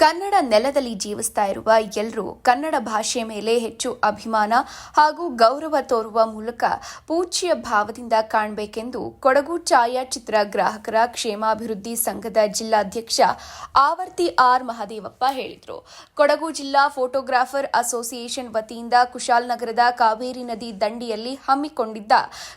ಕನ್ನಡ ನೆಲದಲ್ಲಿ ಜೀವಿಸ್ತಾ ಇರುವ ಎಲ್ಲರೂ ಕನ್ನಡ ಭಾಷೆ ಮೇಲೆ ಹೆಚ್ಚು ಅಭಿಮಾನ ಹಾಗೂ ಗೌರವ ತೋರುವ ಮೂಲಕ ಪೂಜ್ಯ ಭಾವದಿಂದ ಕಾಣಬೇಕೆಂದು ಕೊಡಗು ಛಾಯಾಚಿತ್ರ ಗ್ರಾಹಕರ ಕ್ಷೇಮಾಭಿವೃದ್ಧಿ ಸಂಘದ ಜಿಲ್ಲಾಧ್ಯಕ್ಷ ಆವರ್ತಿ ಆರ್ ಮಹದೇವಪ್ಪ ಹೇಳಿದರು. ಕೊಡಗು ಜಿಲ್ಲಾ ಫೋಟೋಗ್ರಾಫರ್ ಅಸೋಸಿಯೇಷನ್ ವತಿಯಿಂದ ಕುಶಾಲನಗರದ ಕಾವೇರಿ ನದಿ ದಂಡಿಯಲ್ಲಿ ಹಮ್ಮಿಕೊಂಡಿದ್ದ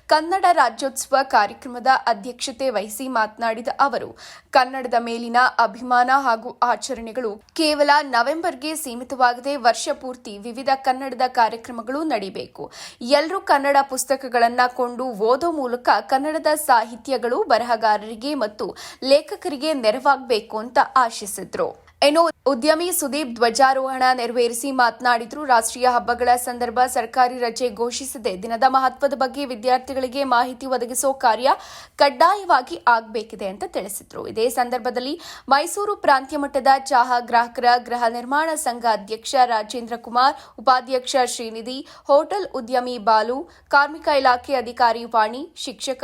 ಕನ್ನಡ ರಾಜ್ಯೋತ್ಸವ ಕಾರ್ಯಕ್ರಮದ ಅಧ್ಯಕ್ಷತೆ ವಹಿಸಿ ಮಾತನಾಡಿದ ಅವರು, ಕನ್ನಡದ ಮೇಲಿನ ಅಭಿಮಾನ ಹಾಗೂ ಆಚರಣೆಗಳು ಕೇವಲ ನವೆಂಬರ್ಗೆ ಸೀಮಿತವಾಗದೆ ವರ್ಷ ಪೂರ್ತಿ ವಿವಿಧ ಕನ್ನಡದ ಕಾರ್ಯಕ್ರಮಗಳು ನಡೀಬೇಕು. ಎಲ್ಲರೂ ಕನ್ನಡ ಪುಸ್ತಕಗಳನ್ನ ಕೊಂಡು ಓದೋ ಮೂಲಕ ಕನ್ನಡದ ಸಾಹಿತ್ಯಗಳು ಬರಹಗಾರರಿಗೆ ಮತ್ತು ಲೇಖಕರಿಗೆ ನೆರವಾಗಬೇಕು ಅಂತ ಆಶಿಸಿದ್ರು. ಇನ್ನು ಉದ್ಯಮಿ ಸುದೀಪ್ ಧ್ವಜಾರೋಹಣ ನೆರವೇರಿಸಿ ಮಾತನಾಡಿದರು. ರಾಷ್ಟ್ರೀಯ ಹಬ್ಬಗಳ ಸಂದರ್ಭ ಸರ್ಕಾರಿ ರಜೆ ಘೋಷಿಸದೆ ದಿನದ ಮಹತ್ವದ ಬಗ್ಗೆ ವಿದ್ಯಾರ್ಥಿಗಳಿಗೆ ಮಾಹಿತಿ ಒದಗಿಸೋ ಕಾರ್ಯ ಕಡ್ಡಾಯವಾಗಿ ಆಗಬೇಕಿದೆ ಅಂತ ತಿಳಿಸಿದ್ರು. ಇದೇ ಸಂದರ್ಭದಲ್ಲಿ ಮೈಸೂರು ಪ್ರಾಂತ್ಯ ಮಟ್ಟದ ಚಹಾ ಗ್ರಾಹಕರ ಗೃಹ ನಿರ್ಮಾಣ ಸಂಘ ಅಧ್ಯಕ್ಷ ರಾಜೇಂದ್ರ ಕುಮಾರ್, ಉಪಾಧ್ಯಕ್ಷ ಶ್ರೀನಿಧಿ, ಹೋಟೆಲ್ ಉದ್ಯಮಿ ಬಾಲು, ಕಾರ್ಮಿಕ ಇಲಾಖೆ ಅಧಿಕಾರಿ ವಾಣಿ, ಶಿಕ್ಷಕ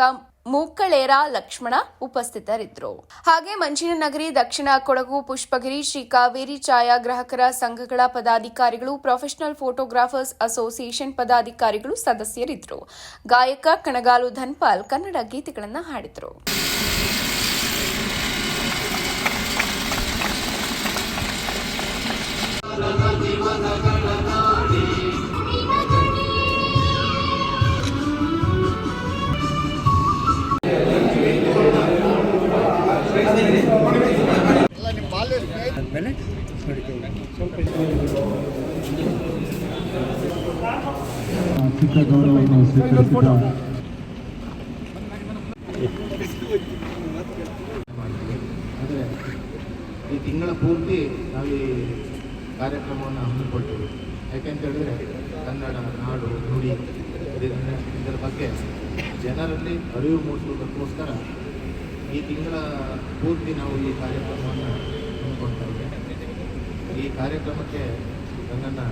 ಮೂಕ್ಕಳೇರ ಲಕ್ಷ್ಮಣ ಉಪಸ್ಥಿತರಿದ್ದರು. ಹಾಗೆ ಮಂಜಿನನಗರಿ ದಕ್ಷಿಣ ಕೊಡಗು ಪುಷ್ಪಗಿರಿ ಶ್ರೀ ಕಾವೇರಿ ಛಾಯಾಗ್ರಾಹಕರ ಸಂಘಗಳ ಪದಾಧಿಕಾರಿಗಳು, ಪ್ರೊಫೆಷನಲ್ ಫೋಟೋಗ್ರಾಫರ್ಸ್ ಅಸೋಸಿಯೇಷನ್ ಪದಾಧಿಕಾರಿಗಳು ಸದಸ್ಯರಿದ್ದರು. ಗಾಯಕ ಕಣಗಾಲು ಧನ್ಪಾಲ್ ಕನ್ನಡ ಗೀತೆಗಳನ್ನು ಹಾಡಿದರು. ಆದಮೇಲೆ ಚಿಕ್ಕ ಗೌರವವನ್ನು ಸ್ವೀಕರಿಸಿದ ಅಂದರೆ ಈ ತಿಂಗಳ ಪೂರ್ತಿ ನಾವು ಈ ಕಾರ್ಯಕ್ರಮವನ್ನು ಹಮ್ಮಿಕೊಳ್ತೀವಿ. ಯಾಕೆಂತ ಹೇಳಿದ್ರೆ ಕನ್ನಡ ನಾಡು ನುಡಿ ಇದರ ಬಗ್ಗೆ ಜನರಲ್ಲಿ ಅರಿವು ಮೂಡಿಸುವುದಕ್ಕೋಸ್ಕರ ಈ ತಿಂಗಳ ಪೂರ್ತಿ ನಾವು ಈ ಕಾರ್ಯಕ್ರಮವನ್ನು ಕಾರ್ಯಕ್ರಮಕ್ಕೆ ನನ್ನನ್ನು